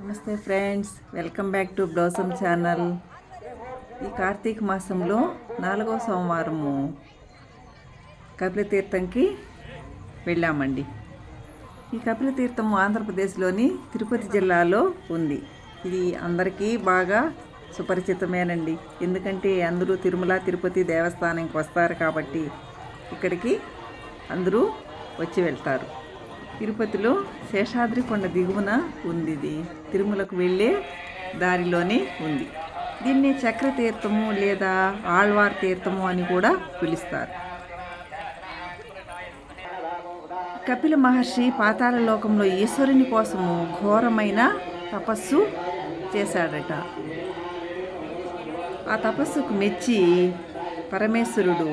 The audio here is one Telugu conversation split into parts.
నమస్తే friends welcome back to blossom channel. ఈ కార్తీక మాసంలో నాలుగో సోమవారము కపిలతీర్థంకి వెళ్ళామండి. ఈ కపిలతీర్థం ఆంధ్రప్రదేశ్లోని తిరుపతి జిల్లాలో ఉంది. ఇది అందరికీ బాగా సుపరిచితమేనండి. ఎందుకంటే అందరూ తిరుమల తిరుపతి దేవస్థానంకి వస్తారు కాబట్టి ఇక్కడికి అందరూ వచ్చి వెళ్తారు. తిరుపతిలో శేషాద్రి కొండ దిగువన ఉంది ఇది తిరుమలకు వెళ్ళే దారిలోనే ఉంది. దీన్ని చక్ర తీర్థము లేదా ఆళ్వార్ తీర్థము అని కూడా పిలుస్తారు. కపిల మహర్షి పాతాళ లోకంలో ఈశ్వరుని కోసము ఘోరమైన తపస్సు చేశాడట. ఆ తపస్సుకు మెచ్చి పరమేశ్వరుడు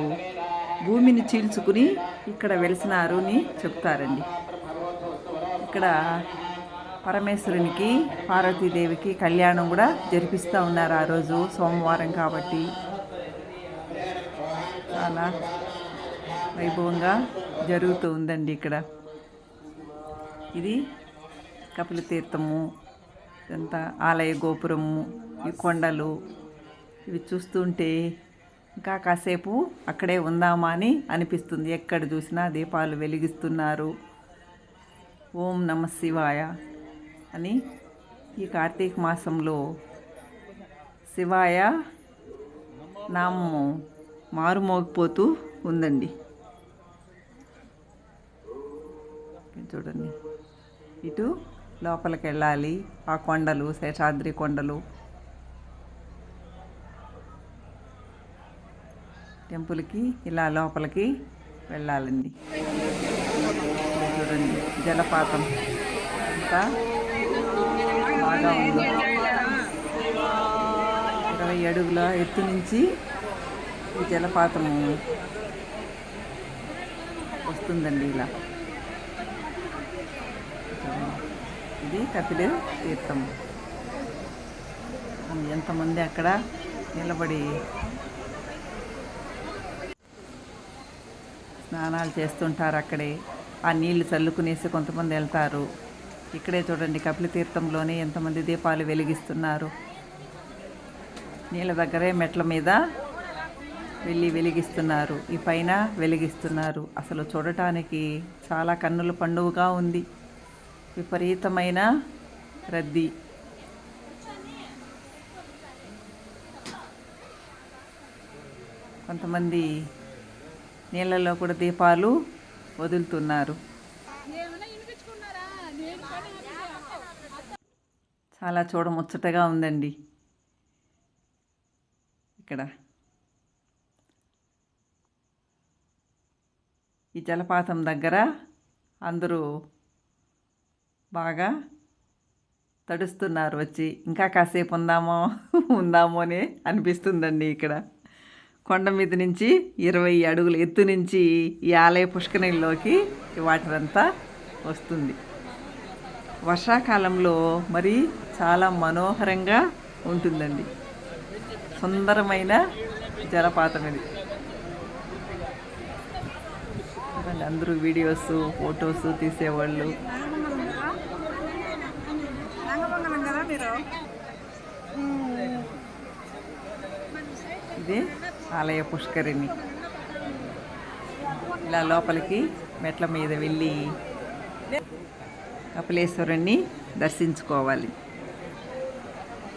భూమిని చీల్చుకుని ఇక్కడ వెలిసినారు అని చెప్తారండి. ఇక్కడ పరమేశ్వరునికి పార్వతీదేవికి కళ్యాణం కూడా జరిపిస్తూ ఉన్నారు ఆ రోజు సోమవారం కాబట్టి. చాలా వైభవంగా జరుగుతూ ఉందండి ఇక్కడ. ఇది కపిల తీర్థము ఇదంతా ఆలయ గోపురము ఈ కొండలు. ఇవి చూస్తుంటే ఇంకా కాసేపు అక్కడే ఉందామా అని అనిపిస్తుంది. ఎక్కడ చూసినా దీపాలు వెలిగిస్తున్నారు. ఓం నమ శివాయ అని ఈ కార్తీక మాసంలో శివాయ నామము మారుమోగిపోతూ ఉందండి. చూడండి. ఇటు లోపలికి వెళ్ళాలి ఆ కొండలు శేషాద్రి కొండలు. టెంపుల్కి ఇలా లోపలికి వెళ్ళాలండి. చూడండి. జలపాతం. అంతా బాగా ఉంది. ఇరవై అడుగుల ఎత్తు నుంచి ఈ జలపాతము వస్తుందండి ఇలా. ఇది కపిల తీర్థం. ఎంతమంది అక్కడ నిలబడి స్నానాలు చేస్తుంటారు అక్కడే? ఆ నీళ్ళు చల్లుకునేసి కొంతమంది వెళ్తారు. ఇక్కడే చూడండి కపిల తీర్థంలోనే ఎంతమంది దీపాలు వెలిగిస్తున్నారు. నీళ్ళ దగ్గరే మెట్ల మీద వెళ్ళి వెలిగిస్తున్నారు. ఈ పైన వెలిగిస్తున్నారు. అసలు చూడటానికి చాలా కన్నుల పండుగగా ఉంది. విపరీతమైన రద్దీ. కొంతమంది నీళ్ళలో కూడా దీపాలు వదులుతున్నారు. చాలా చూడముచ్చటగా ఉందండి. ఇక్కడ. ఈ జలపాతం దగ్గర అందరూ బాగా తడుస్తున్నారు వచ్చి. ఇంకా కాసేపు ఉందామో ఉందామో అని అనిపిస్తుందండి ఇక్కడ. కొండ మీద నుంచి ఇరవై అడుగుల ఎత్తు నుంచి ఈ ఆలయ పుష్కరిణిలోకి వాటర్ అంతా వస్తుంది. వర్షాకాలంలో మరి చాలా మనోహరంగా ఉంటుందండి. సుందరమైన జలపాతం ఇది. అందరూ వీడియోస్ ఫొటోస్ తీసేవాళ్ళు. ఇది ఆలయ పుష్కరిణి. ఇలా లోపలికి మెట్ల మీద వెళ్ళి కపిలేశ్వరుణ్ణి దర్శించుకోవాలి.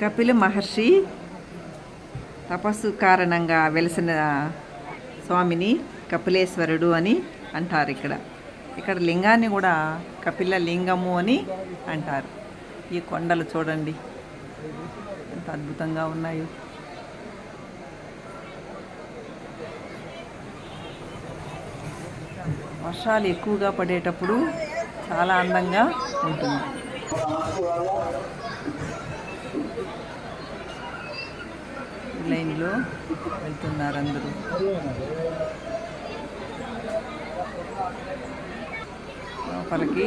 కపిల మహర్షి తపస్సు కారణంగా వెలిసిన స్వామిని కపిలేశ్వరుడు అని అంటారు ఇక్కడ. ఇక్కడ లింగాన్ని కూడా కపిల లింగము అని అంటారు. ఈ కొండలు చూడండి. ఎంత అద్భుతంగా ఉన్నాయో. వర్షాలు ఎక్కువగా పడేటప్పుడు చాలా అందంగా ఉంటుంది. లైన్లో వెళ్తున్నారు అందరూ. లోపలికి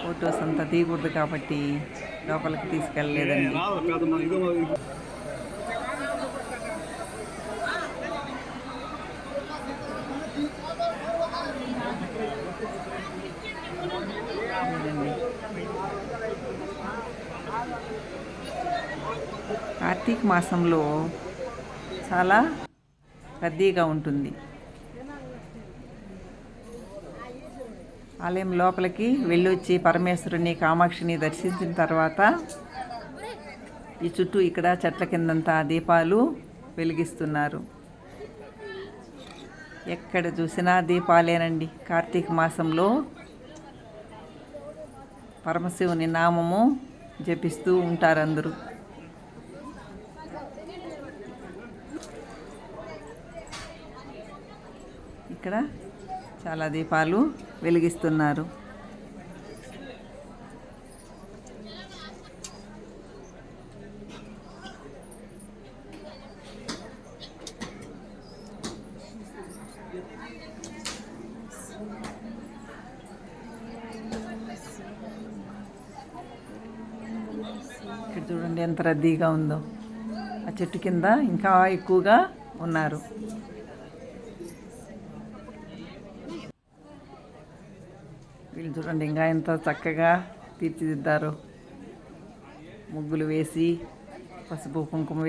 ఫొటోస్ అంతా తీయకూడదు కాబట్టి లోపలికి తీసుకెళ్ళలేదండి చూడండి కార్తీక మాసంలో చాలా రద్దీగా ఉంటుంది. ఆలయం లోపలికి వెళ్ళొచ్చి పరమేశ్వరుని కామాక్షిని దర్శించిన తర్వాత ఈ చుట్టూ ఇక్కడ చెట్ల కిందంతా దీపాలు వెలిగిస్తున్నారు. ఎక్కడ చూసినా దీపాలేనండి. కార్తీక మాసంలో పరమశివుని నామము జపిస్తూ ఉంటారు అందరూ. ఇక్కడ చాలా దీపాలు వెలిగిస్తున్నారు. ఇక్కడ చూడండి ఎంత రద్దీగా ఉందో. ఆ చెట్టు కింద ఇంకా ఎక్కువగా ఉన్నారు. వీళ్ళు చూడండి ఇంకా ఎంత చక్కగా తీర్చిదిద్దారు. ముగ్గులు వేసి పసుపు కుంకుమ